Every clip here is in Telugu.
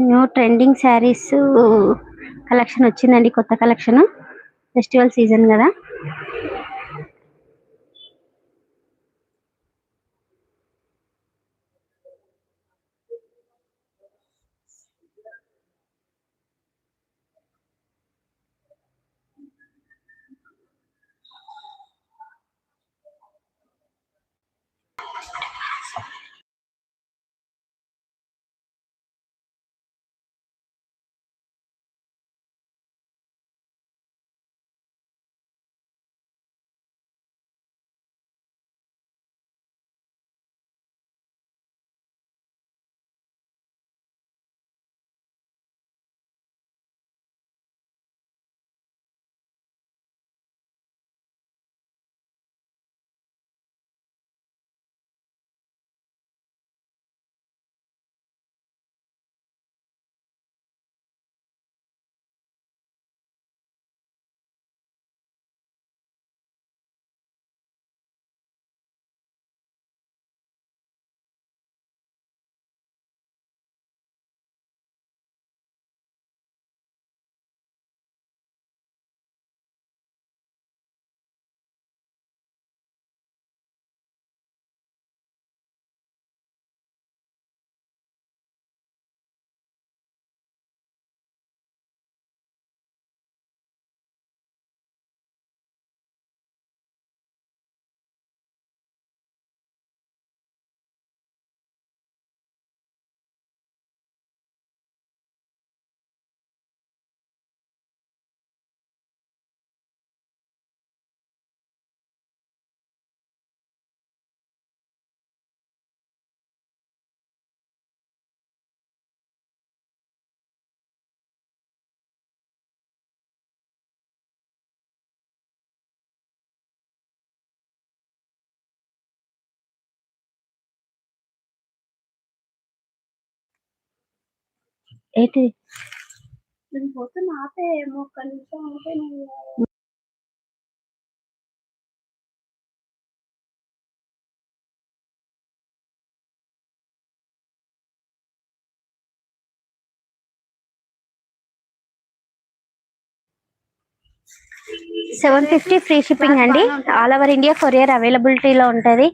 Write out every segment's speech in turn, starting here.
న్యూ ట్రెండింగ్ శారీస్ కలెక్షన్ వచ్చిందండి కొత్త కలెక్షన్. ఫెస్టివల్ సీజన్ కదా. ఏంటి నేను ఒక్క నిమిషం సెవెన్ ఫిఫ్టీ ఫ్రీ షిప్పింగ్ అండి. ఆల్ ఓవర్ ఇండియా కొరియర్ అవైలబిలిటీలో ఉంటుందా.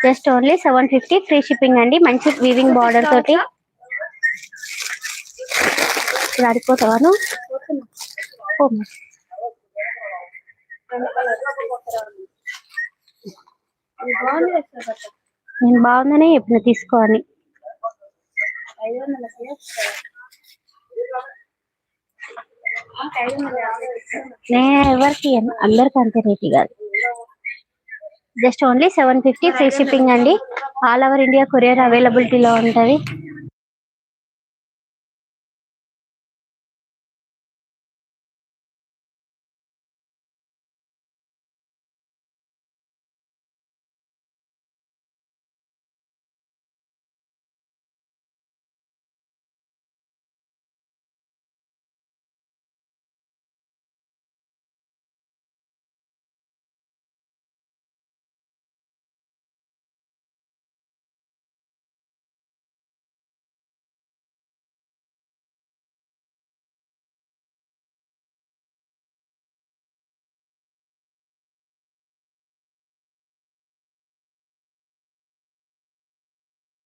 Just only seven fifty free shipping అండి. మంచి వీవింగ్ బార్డర్ తోటి. ఇది ఓ, నేను బాగుందనే చెప్పిన తీసుకోవాలి నే నేను ఎవరికి అందరికీ అందరికి అంతే రేటు కాదు. Just only seven fifty free shipping అండి. ఆల్ ఓవర్ ఇండియా కొరియర్ అవైలబిలిటీలో ఉంటది.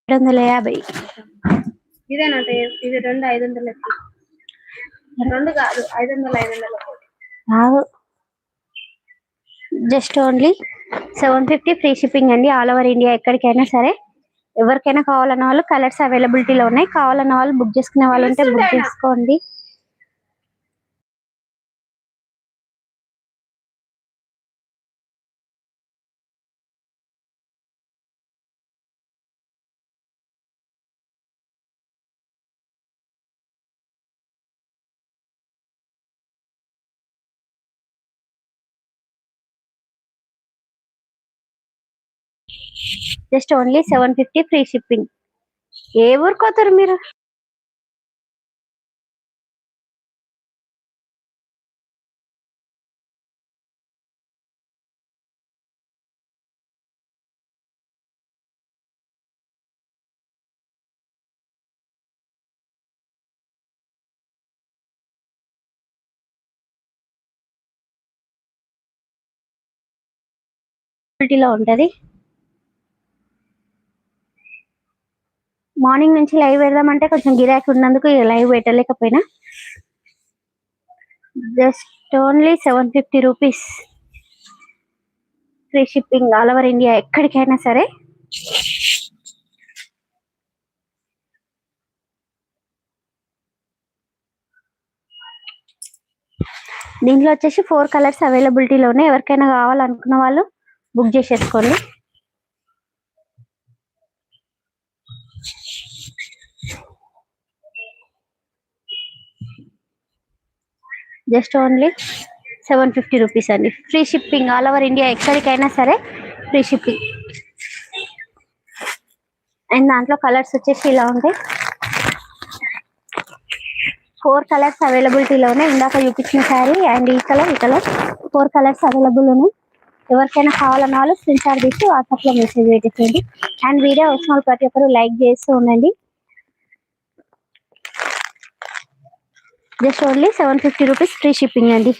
ఏడు వందల యాభై. ఇదేనంట ఇది రెండు ఐదు వందలకి రెండు కాదు ఐదు వందల ఐదు వందలకి రావు just only seven fifty free shipping అండి. ఆల్ ఓవర్ ఇండియా ఎక్కడికైనా సరే ఎవరికైనా కావాలన్న వాళ్ళు కలర్స్ అవైలబిలిటీలో ఉన్నాయి. కావాలన్న వాళ్ళు బుక్ చేసుకునే వాళ్ళు ఉంటే బుక్ చేసుకోండి. Just only seven fifty free shipping. ఏ ఊరుకోతారు మీరు? క్వాలిటీలో ఉంటది. మార్నింగ్ నుంచి లైవ్ పెడదామంటే కొంచెం గిరాకీ ఉన్నందుకు live పెట్టలేకపోయినా. Just only seven fifty rupees. Free shipping all over India ఎక్కడికైనా సరే. దీంట్లో వచ్చేసి ఫోర్ కలర్స్ అవైలబిలిటీలో ఉన్నాయి ఎవరికైనా కావాలనుకున్న వాళ్ళు బుక్ చేసేసుకోండి. Just only seven fifty rupees అండి. Free shipping all over India ఎక్కడికైనా సరే ఫ్రీ షిప్పింగ్. అండ్ దాంట్లో కలర్స్ వచ్చేసి ఇలా ఉంటాయి. ఫోర్ కలర్స్ అవైలబిలిటీలో ఉన్నాయి ఇందాక చూపించిన శారీ అండ్ ఈ కలర్ ఈ కలర్ ఫోర్ కలర్స్ అవైలబుల్ ఉన్నాయి. ఎవరికైనా కావాలన్న వాళ్ళు స్క్రీన్ షాట్ తీసి వాట్సాప్లో మెసేజ్ పెట్టేసేయండి. అండ్ వీడియో వచ్చిన వాళ్ళు ప్రతి ఒక్కరు లైక్ చేస్తూ ఉండండి. Just only seven fifty rupees free shipping అండి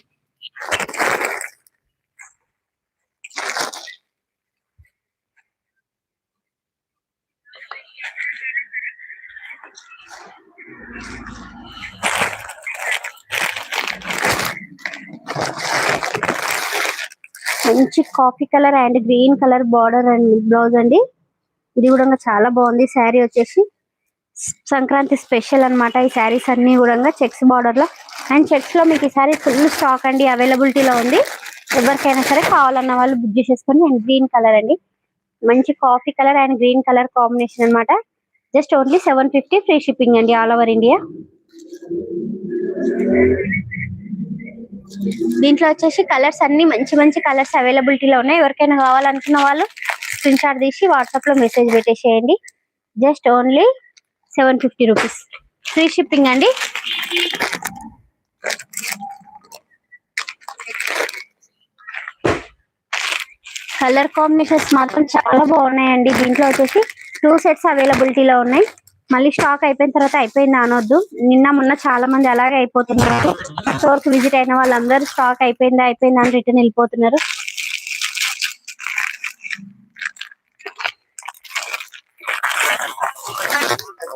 మంచి coffee colour and green colour border and blouse అండి. ఇది కూడా చాలా బాగుంది. శారీ వచ్చేసి సంక్రాంతి స్పెషల్ అన్నమాట. ఈ శారీస్ అన్ని కూడా చెక్స్ బార్డర్లో అండ్ చెక్స్లో మీకు ఈ శారీ ఫుల్ స్టాక్ అండి అవైలబిలిటీలో ఉంది. ఎవరికైనా సరే కావాలన్న వాళ్ళు బుక్ చేసేసుకొని అండ్ గ్రీన్ కలర్ అండి. మంచి coffee colour and green colour combination అన్నమాట. Just only seven fifty free shipping అండి ఆల్ ఓవర్ ఇండియా. దీంట్లో వచ్చేసి కలర్స్ అన్ని మంచి మంచి కలర్స్ అవైలబిలిటీలో ఉన్నాయి. ఎవరికైనా కావాలనుకున్న వాళ్ళు స్క్రీన్ షాట్ తీసి వాట్సాప్లో మెసేజ్ పెట్టేసేయండి. Just only seven fifty rupees. Free shipping అండి? కలర్ కాంబినేషన్స్ మాత్రం చాలా బాగున్నాయండి. దీంట్లో వచ్చేసి టూ సెట్స్ అవైలబిలిటీలో ఉన్నాయి. మళ్ళీ స్టాక్ అయిపోయిన తర్వాత అయిపోయింది అనొద్దు. నిన్న మొన్న చాలా మంది అలాగే అయిపోతున్నారు. స్టోర్కి విజిట్ అయిన వాళ్ళందరూ స్టాక్ అయిపోయిందా అయిపోయిందా అని రిటర్న్ వెళ్ళిపోతున్నారు.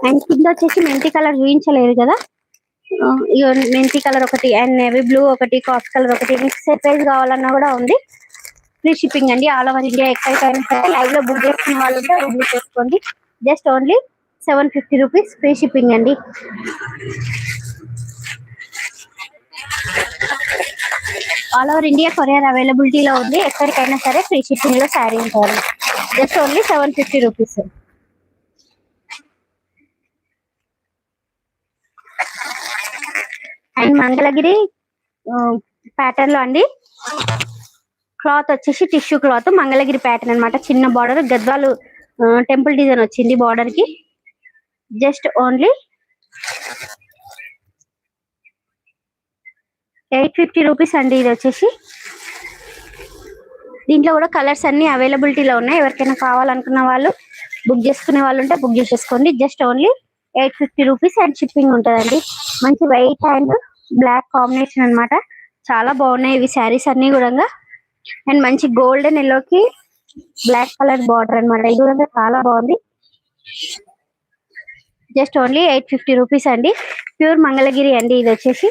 అండ్ కింద వచ్చేసి మెంతి కలర్ చూపించలేదు కదా? మెంతి కలర్ ఒకటి అండ్ నేవీ బ్లూ ఒకటి కాఫీ కలర్ ఒకటి. మీకు సెట్ ప్రైస్ కావాలన్నా కూడా ఉంది. ఫ్రీ షిప్పింగ్ అండి. ఆల్ ఓవర్ ఇండియా ఎక్కడికైనా సరే లైవ్లో బుక్ చేసుకున్న వాళ్ళు ఉంటే బుక్ చేసుకోండి. Just only seven fifty rupees free shipping అండి. ఆల్ ఓవర్ ఇండియా కొరియర్ అవైలబిలిటీలో ఉంది. ఎక్కడికైనా సరే ఫ్రీ షిప్పింగ్లో శారీ ఉంటుంది just only seven fifty rupees. And Mangalagiri ప్యాటర్న్లో అండి. క్లాత్ వచ్చేసి టిష్యూ క్లాత్ మంగళగిరి ప్యాటర్న్ అన్నమాట. చిన్న బార్డర్ గద్వాలు టెంపుల్ డిజైన్ వచ్చింది బార్డర్కి. Just only eight fifty rupees అండి ఇది వచ్చేసి. దీంట్లో కూడా కలర్స్ అన్ని అవైలబిలిటీలో ఉన్నాయి. ఎవరికైనా కావాలనుకున్న వాళ్ళు బుక్ చేసుకునే వాళ్ళు ఉంటే బుక్ చేసేసుకోండి. Just only eight fifty rupees and shipping ఉంటుందండి. మంచి వైట్ అండ్ బ్లాక్ కాంబినేషన్ అన్నమాట. చాలా బాగున్నాయి ఇవి శారీస్ అన్ని కూడా అండ్ మంచి గోల్డెన్ ఎల్లోకి బ్లాక్ కలర్ బార్డర్ అన్నమాట. ఇది కూడా చాలా బాగుంది. Just only eight fifty rupees అండి. ప్యూర్ మంగళగిరి అండి ఇది వచ్చేసి.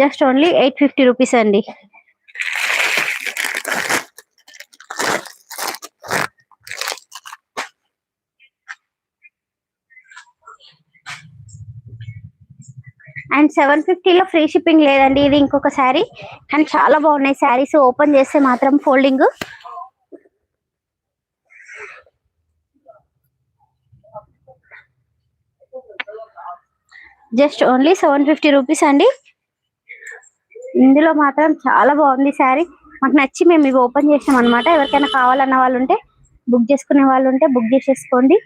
Just only eight fifty rupees అండి. అండ్ సెవెన్ ఫిఫ్టీలో ఫ్రీ షిప్పింగ్ లేదండి. ఇది ఇంకొక శారీ. అండ్ చాలా బాగున్నాయి శారీస్. ఓపెన్ చేస్తే మాత్రం folding. Just only seven fifty rupees అండి. ఇందులో మాత్రం చాలా బాగుంది శారీ. మాకు నచ్చి మేము ఇవి ఓపెన్ చేసాం అనమాట ఎవరికైనా కావాలన్న వాళ్ళు ఉంటే బుక్ చేసుకునే వాళ్ళు ఉంటే బుక్ చేసేసుకోండి.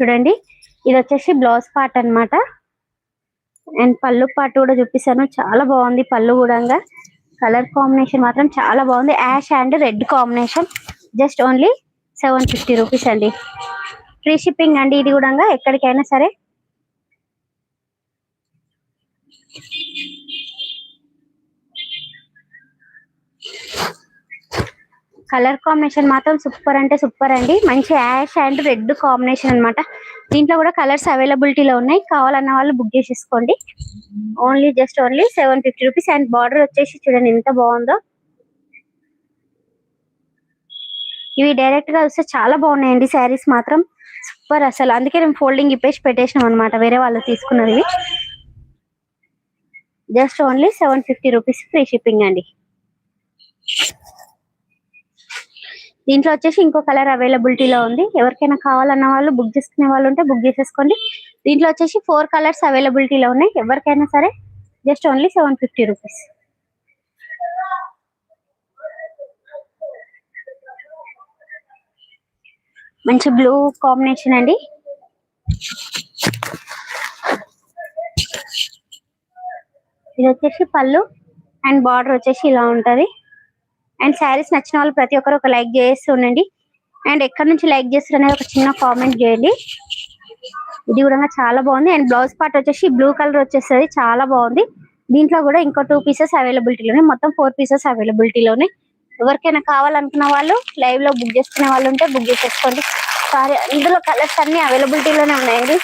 చూడండి. ఇది వచ్చేసి బ్లౌజ్ పార్ట్ అన్నమాట. అండ్ పళ్ళు పార్ట్ కూడా చూపిస్తాను. చాలా బాగుంది పళ్ళు కూడా. కలర్ కాంబినేషన్ మాత్రం చాలా బాగుంది. Ash and red combination. Just only seven fifty rupees అండి. ఫ్రీ షిప్పింగ్ అండి ఇది కూడా. ఎక్కడికైనా సరే. కలర్ కాంబినేషన్ మాత్రం సూపర్ అంటే సూపర్ అండి. మంచి యాష్ అండ్ రెడ్ కాంబినేషన్ అన్నమాట. దీంట్లో కూడా కలర్స్ అవైలబిలిటీలో ఉన్నాయి. కావాలన్న వాళ్ళు బుక్ చేసేసుకోండి. Only just only seven fifty rupees and border వచ్చేసి చూడండి ఎంత బాగుందో. ఇవి డైరెక్ట్గా వస్తే చాలా బాగున్నాయండి శారీస్ మాత్రం. సూపర్ అసలు. అందుకే మేము ఫోల్డింగ్ ఇప్పేసి పెట్టేసినాం అనమాట వేరే వాళ్ళు తీసుకున్నది just only seven fifty rupees free shipping అండి. దీంట్లో వచ్చేసి ఇంకో కలర్ అవైలబిలిటీలో ఉంది. ఎవరికైనా కావాలన్న వాళ్ళు బుక్ చేసుకునే వాళ్ళు ఉంటే బుక్ చేసేసుకోండి. దీంట్లో వచ్చేసి ఫోర్ కలర్స్ అవైలబిలిటీలో ఉన్నాయి. ఎవరికైనా సరే just only seven fifty rupees. మంచి బ్లూ కాంబినేషన్ అండి. ఇది వచ్చేసి పళ్ళు అండ్ బార్డర్ వచ్చేసి ఇలా ఉంటది. అండ్ శారీస్ నచ్చిన వాళ్ళు ప్రతి ఒక్కరు ఒక లైక్ చేస్తూ ఉండండి. అండ్ ఎక్కడి నుంచి లైక్ చేస్తారు అనేది ఒక చిన్న కామెంట్ చేయండి. ఇది కూడా చాలా బాగుంది. అండ్ బ్లౌజ్ పార్ట్ వచ్చేసి బ్లూ కలర్ వచ్చేస్తుంది. చాలా బాగుంది. దీంట్లో కూడా ఇంకో టూ పీసెస్ అవైలబిలిటీలోనే మొత్తం ఫోర్ పీసెస్ అవైలబిలిటీలోనే ఎవరికైనా కావాలనుకున్న వాళ్ళు లైవ్లో బుక్ చేసుకునే వాళ్ళు ఉంటే బుక్ చేసేసుకోండి. సారీ ఇందులో కలర్స్ అన్ని అవైలబిలిటీలోనే ఉన్నాయండి.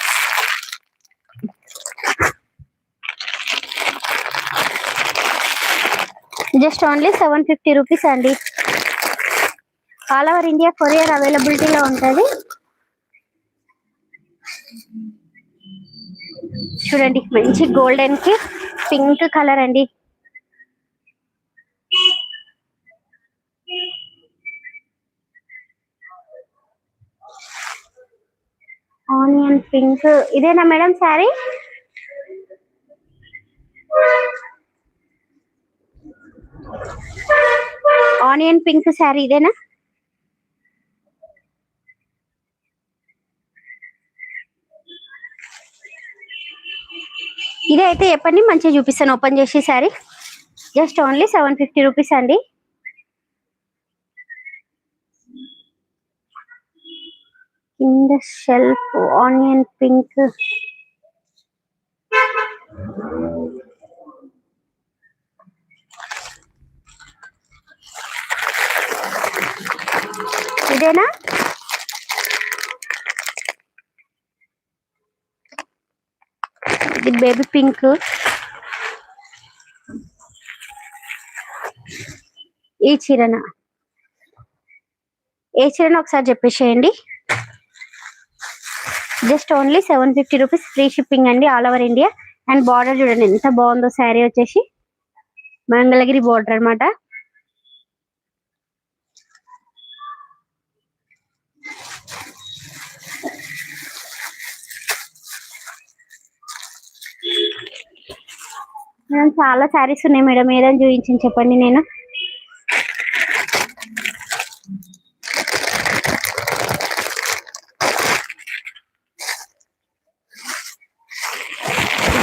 Just only seven fifty rupees అండి. ఆల్ ఓవర్ ఇండియా కొరియర్ అవైలబిలిటీలో ఉంటుంది. చూడండి మంచి గోల్డెన్కి పింక్ కలర్ అండి. Onion pink. ఇదేనా madam sari? Onion pink sari ఇదేనా? ఇదే అయితే చెప్పండి మంచిగా చూపిస్తాను. ఓపెన్ చేసి sari. Just only seven fifty rupees అండి. కింద షెల్ఫ్ ఆనియన్ పింక్ ఇదేనా? ఇది బేబీ పింక్. ఈ చీరన. ఏ చీరన ఒకసారి చెప్పేసేయండి. Just only seven fifty rupees free shipping అండి all over India. And border చూడండి ఎంత బాగుందో శారీ వచ్చేసి. మంగళగిరి బార్డర్ అనమాట మేడం చాలా శారీస్ ఉన్నాయి మేడం. ఏదని చూపించింది చెప్పండి నేను.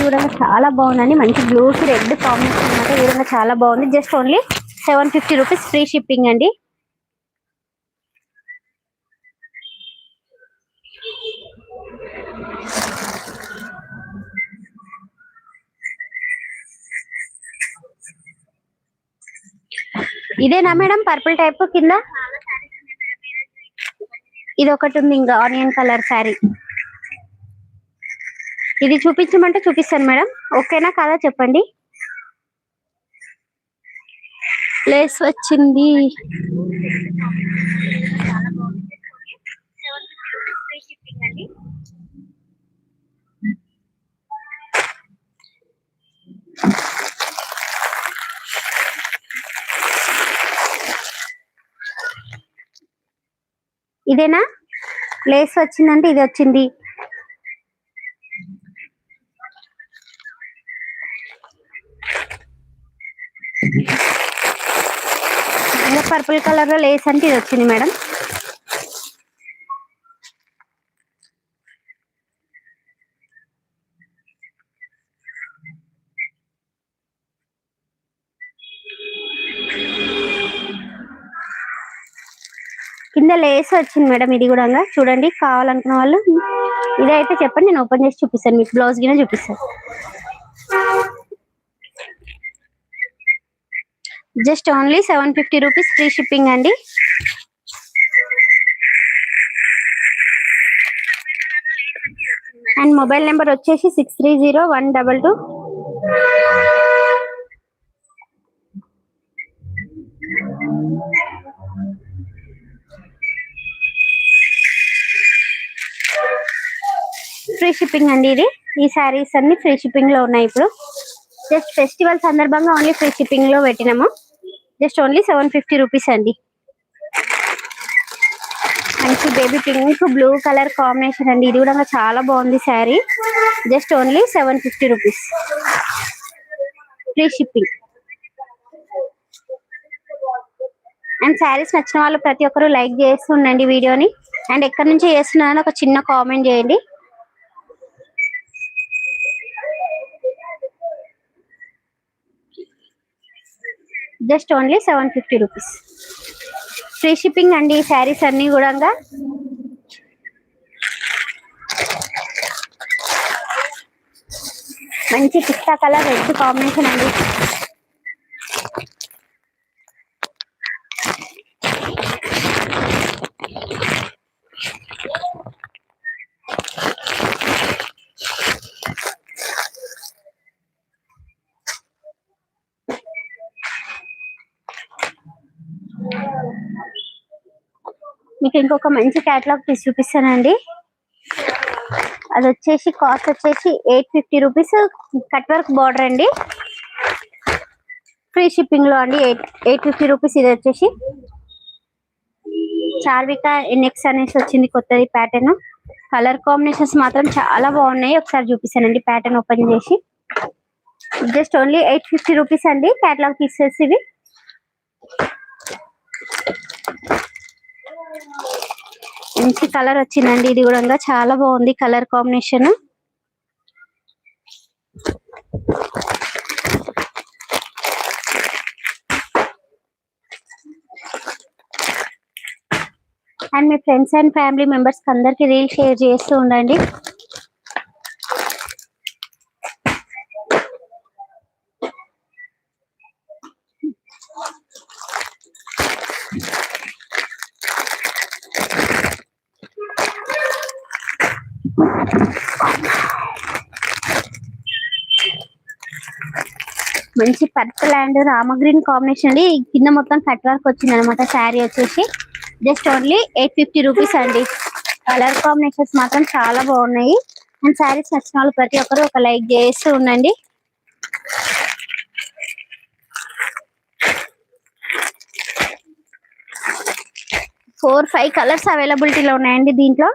కూడా చాలా బాగుందండి. మంచి బ్లూ రెడ్ కాంబినేషన్ అనమాట ఈ కూడా చాలా బాగుంది. Just only seven fifty rupees free shipping అండి. ఇదేనా మేడం? పర్పుల్ టైప్ కింద? ఇది ఒకటి ఉంది ఇంకా ఆనియన్ కలర్ శారీ. ఇది చూపించమంటే చూపిస్తాను మేడం. ఓకేనా కాదా చెప్పండి? లేస్ వచ్చింది. ఇదేనా? లేస్ వచ్చిందంటే ఇది వచ్చింది. పర్పుల్ కలర్లో లేస్ అంటే ఇది వచ్చింది మేడం. కింద లేస్ వచ్చింది మేడం ఇది కూడా చూడండి కావాలనుకున్న వాళ్ళు ఇదైతే చెప్పండి నేను ఓపెన్ చేసి చూపిస్తాను మీకు బ్లౌజ్ గిన చూపిస్తాను. Just only seven fifty rupees free shipping అండి. అండ్ మొబైల్ నెంబర్ వచ్చేసి six three zero one double two free shipping అండి ఇది. ఈ శారీస్ అన్ని ఫ్రీ షిప్పింగ్లో ఉన్నాయి ఇప్పుడు. జస్ట్ ఫెస్టివల్ సందర్భంగా ఓన్లీ ఫ్రీ షిప్పింగ్లో పెట్టినాము. Just only seven fifty rupees అండి. మంచి baby pink blue colour combination అండి. ఇది కూడా చాలా బాగుంది sari. Just only seven fifty rupees. Free shipping. And saris నచ్చిన వాళ్ళు ప్రతి ఒక్కరు లైక్ చేస్తూ ఉండండి వీడియోని. అండ్ ఎక్కడి నుంచి చేస్తున్నారని ఒక చిన్న కామెంట్ చేయండి. Just only seven fifty rupees. Free shipping అండి ఈ శారీస్ అన్ని కూడా మంచి పిస్తా కలర్ రెడ్ కాంబినేషన్ అండి. మీకు ఇంకొక మంచి క్యాటలాగ్ తీసి చూపిస్తానండి. అది వచ్చేసి కాస్ట్ వచ్చేసి eight fifty rupees cut work border అండి. ఫ్రీ షిప్పింగ్లో అండి ఎయిట్ ఎయిట్ ఫిఫ్టీ రూపీస్ ఇది వచ్చేసి. చార్విక ఎన్ఎక్స్ అనేసి వచ్చింది కొత్తది ప్యాటర్న్ కలర్ కాంబినేషన్స్ మాత్రం చాలా బాగున్నాయి. ఒకసారి చూపిస్తానండి ప్యాటర్న్ ఓపెన్ చేసి. Just only eight fifty rupees అండి క్యాటలాగ్ పీసెస్ ఇవి. మంచి కలర్ వచ్చిందండి. ఇది కూడా చాలా బాగుంది కలర్ కాంబినేషన్. అండ్ మీ ఫ్రెండ్స్ అండ్ ఫ్యామిలీ మెంబర్స్ అందరికి రీల్ షేర్ చేస్తూ ఉండండి. మంచి పర్పుల్ అండ్ రామగ్రీన్ కాంబినేషన్ అండి. కింద మొత్తం కట్ వర్క్ వచ్చింది అనమాట శారీ వచ్చేసి. Just only eight fifty rupees అండి. కలర్ కాంబినేషన్స్ మాత్రం చాలా బాగున్నాయి. అండ్ శారీస్ నచ్చిన వాళ్ళు ప్రతి ఒక్కరు ఒక లైక్ చేస్తూ ఉండండి. ఫోర్ ఫైవ్ కలర్స్ అవైలబిలిటీలో ఉన్నాయండి దీంట్లో.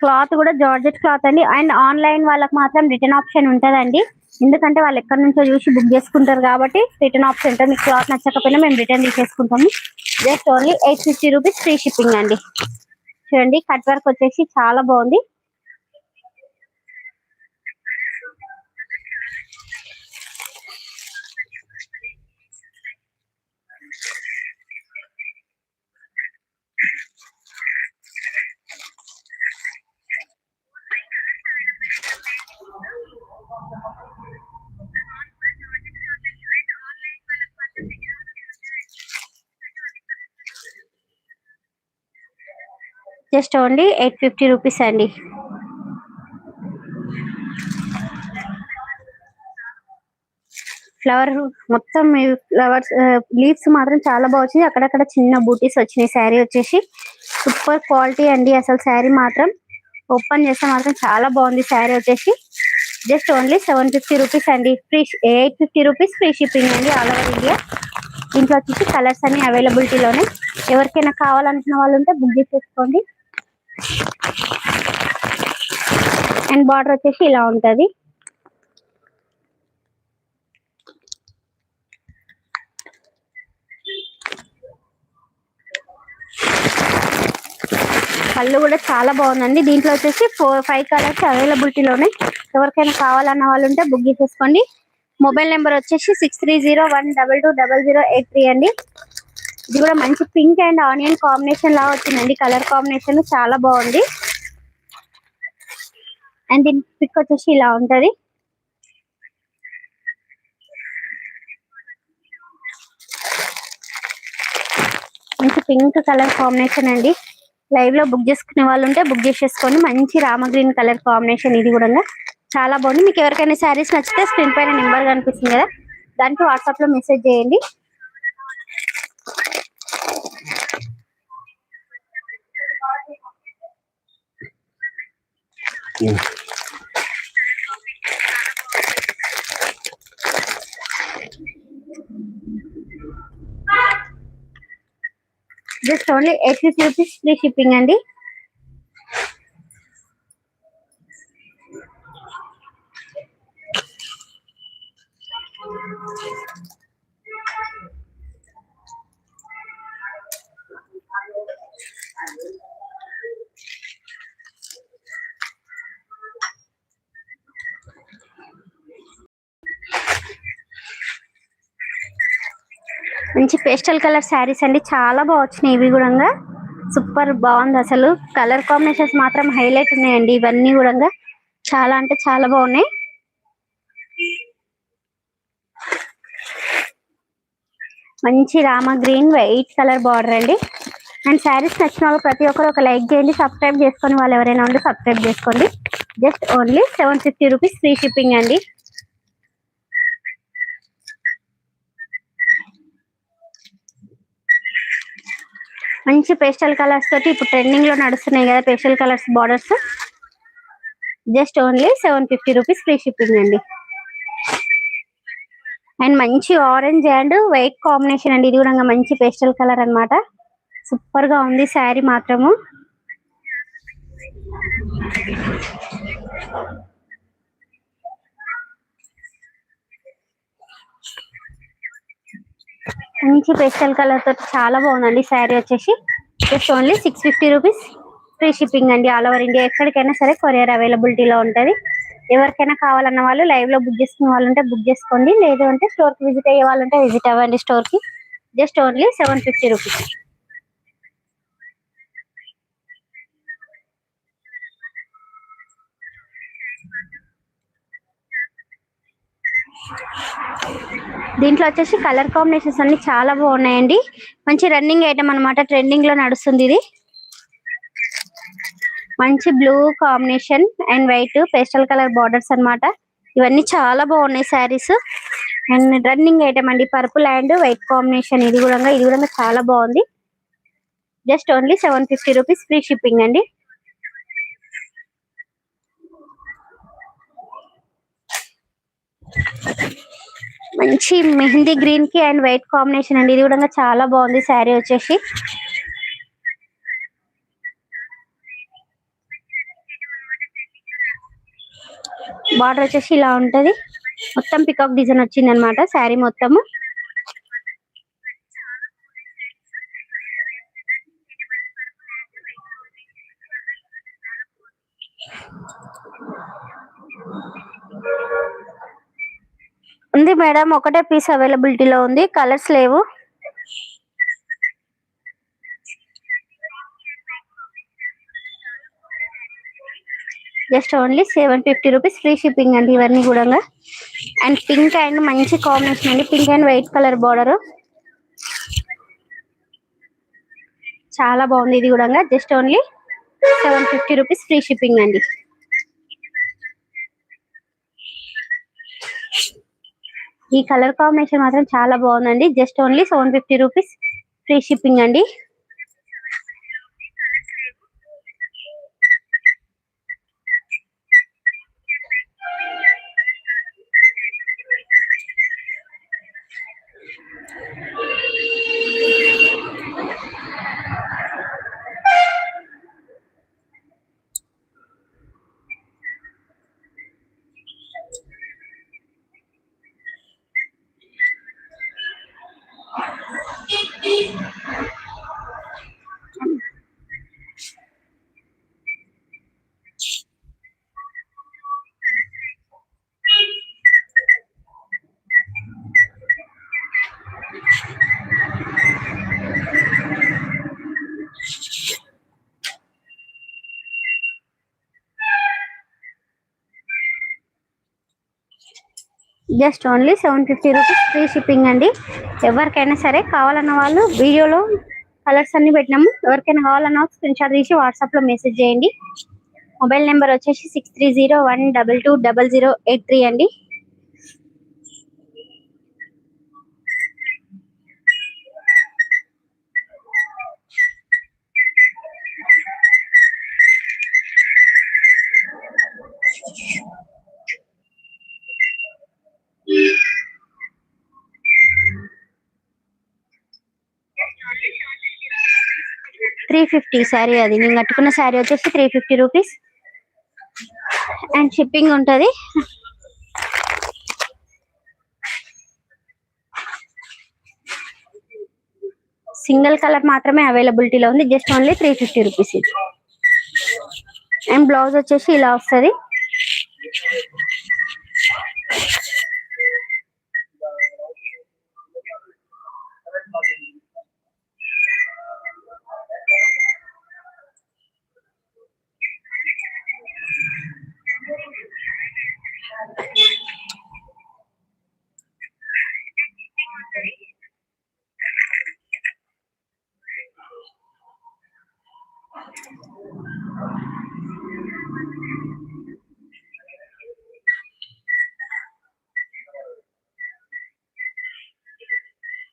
క్లాత్ కూడా జార్జెట్ క్లాత్ అండి. అండ్ ఆన్లైన్ వాళ్ళకి మాత్రం రిటర్న్ ఆప్షన్ ఉంటదండి. ఎందుకంటే వాళ్ళు ఎక్కడి నుంచో చూసి బుక్ చేసుకుంటారు కాబట్టి రిటర్న్ ఆప్షన్ ఉంటుంది మీకు క్లాత్ నచ్చకపోయినా మేము return తీసేసుకుంటాము just only eight fifty rupees free shipping అండి. చూడండి కట్ వర్క్ వచ్చేసి చాలా బాగుంది. Just only eight fifty rupees అండి. ఫ్లవర్ మొత్తం ఫ్లవర్స్ లీవ్స్ మాత్రం చాలా బాగా వచ్చింది అక్కడక్కడ చిన్న బూటీస్ వచ్చినాయి. శారీ వచ్చేసి సూపర్ క్వాలిటీ అండి. అసలు శారీ మాత్రం ఓపెన్ చేస్తే మాత్రం చాలా బాగుంది. శారీ వచ్చేసి just only seven fifty rupees అండి. Free eight fifty rupees free shipping అండి ఆల్ ఓవర్ ఇండియా దీంట్లో వచ్చేసి కలర్స్ అన్ని అవైలబిలిటీలోనే ఎవరికైనా కావాలనుకున్న వాళ్ళు ఉంటే బుక్ చేసేసుకోండి. అండ్ బార్డర్ వచ్చేసి ఇలా ఉంటుంది. కళ్ళు కూడా చాలా బాగుందండి. దీంట్లో వచ్చేసి ఫోర్ ఫైవ్ కలర్స్ అవైలబిలిటీలోనే ఎవరికైనా కావాలన్న వాళ్ళు ఉంటే బుక్ చేసేసుకోండి. మొబైల్ నెంబర్ వచ్చేసి six three zero one double two double zero eight three అండి. ఇది కూడా మంచి పింక్ అండ్ ఆనియన్ కాంబినేషన్ లా వచ్చిందండి. కలర్ కాంబినేషన్ చాలా బాగుంది. అండ్ దీని పిక్ వచ్చేసి ఇలా ఉంటది. మంచి పింక్ కలర్ కాంబినేషన్ అండి. లైవ్లో బుక్ చేసుకునే వాళ్ళు ఉంటే బుక్ చేసేసుకోండి మంచి రామ గ్రీన్ కలర్ కాంబినేషన్ ఇది కూడా చాలా బాగుంది. మీకు ఎవరికైనా శారీస్ నచ్చితే స్క్రీన్ పైన నెంబర్ కనిపిస్తుంది కదా. దానికి వాట్సాప్లో మెసేజ్ చేయండి. Just only eight fifty rupees free shipping అండి మంచి పేస్టల్ కలర్ శారీస్ అండి. చాలా బాగున్నాయి ఇవి కూడా సూపర్ బాగుంది అసలు. కలర్ కాంబినేషన్స్ మాత్రం హైలైట్ ఉన్నాయండి ఇవన్నీ కూడా చాలా అంటే చాలా బాగున్నాయి. మంచి Rama green white colour border అండి. అండ్ శారీస్ నచ్చిన వాళ్ళు ప్రతి ఒక్కరు ఒక లైక్ చేయండి సబ్స్క్రైబ్ చేసుకొని వాళ్ళు ఎవరైనా ఉంటే సబ్స్క్రైబ్ చేసుకోండి. Just only seven fifty rupees free shipping అండి. మంచి పేస్టల్ కలర్స్ తోటి ఇప్పుడు ట్రెండింగ్లో నడుస్తున్నాయి కదా pastel colours borders just only seven fifty rupees free shipping అండి. అండ్ మంచి ఆరెంజ్ అండ్ వైట్ కాంబినేషన్ అండి. ఇది కూడా మంచి పేస్టల్ కలర్ అన్నమాట. సూపర్గా ఉంది శారీ మాత్రము. మంచి పేస్టల్ కలర్ తోటి చాలా బాగుందండి. శారీ వచ్చేసి just only six fifty rupees free shipping అండి ఆల్ ఓవర్ ఇండియా ఎక్కడికైనా సరే కొరియర్ అవైలబిలిటీలో ఉంటది. ఎవరికైనా కావాలన్న వాళ్ళు లైవ్లో బుక్ చేసుకునే వాళ్ళు ఉంటే బుక్ చేసుకోండి. లేదు అంటే స్టోర్కి విజిట్ అయ్యే వాళ్ళు ఉంటే విజిట్ అవ్వండి స్టోర్కి. Just only seven fifty rupees దీంట్లో వచ్చేసి కలర్ కాంబినేషన్స్ అన్ని చాలా బాగున్నాయండి. మంచి రన్నింగ్ ఐటమ్ అన్నమాట ట్రెండింగ్లో నడుస్తుంది ఇది. మంచి blue combination and white pastel colour borders అన్నమాట. ఇవన్నీ చాలా బాగున్నాయి శారీస్. అండ్ రన్నింగ్ ఐటమ్ అండి పర్పుల్ అండ్ వైట్ కాంబినేషన్ ఇది కూడా ఇది కూడా చాలా బాగుంది. Just only seven fifty rupees free shipping అండి. మంచి మెహందీ గ్రీన్కి అండ్ వైట్ కాంబినేషన్ అండి. ఇది కూడా చాలా బాగుంది శారీ వచ్చేసి. బార్డర్ వచ్చేసి ఇలా ఉంటది. మొత్తం పికాక్ డిజైన్ వచ్చింది అనమాట శారీ మొత్తము ఉంది మేడం ఒకటే పీస్ అవైలబిలిటీలో ఉంది. కలర్స్ లేవు. Just only seven fifty rupees free shipping అండి ఇవన్నీ కూడా. అండ్ పింక్ అండ్ మంచి కాంబినేషన్ అండి. Pink and white colour border. చాలా బాగుంది ఇది కూడా. Just only seven fifty rupees free shipping అండి. ఈ కలర్ కాంబినేషన్ మాత్రం చాలా బాగుందండి. Just only seven fifty rupees free shipping అండి. Just only seven fifty rupees free shipping అండి. ఎవరికైనా సరే కావాలన్న వాళ్ళు వీడియోలో కలర్స్ అన్ని పెట్టినాము. ఎవరికైనా కావాలన్న స్క్రీన్ షాట్ తీసి వాట్సాప్లో మెసేజ్ చేయండి. మొబైల్ నెంబర్ వచ్చేసి six three zero one double two double zero eight three అండి. ఫిఫ్టీ శారీ అది. నేను కట్టుకున్న శారీ వచ్చేసి three fifty rupees and shipping ఉంటుంది. సింగిల్ కలర్ మాత్రమే అవైలబిలిటీలో ఉంది. Just only three fifty rupees ఇది. అండ్ బ్లౌజ్ వచ్చేసి ఇలా వస్తుంది.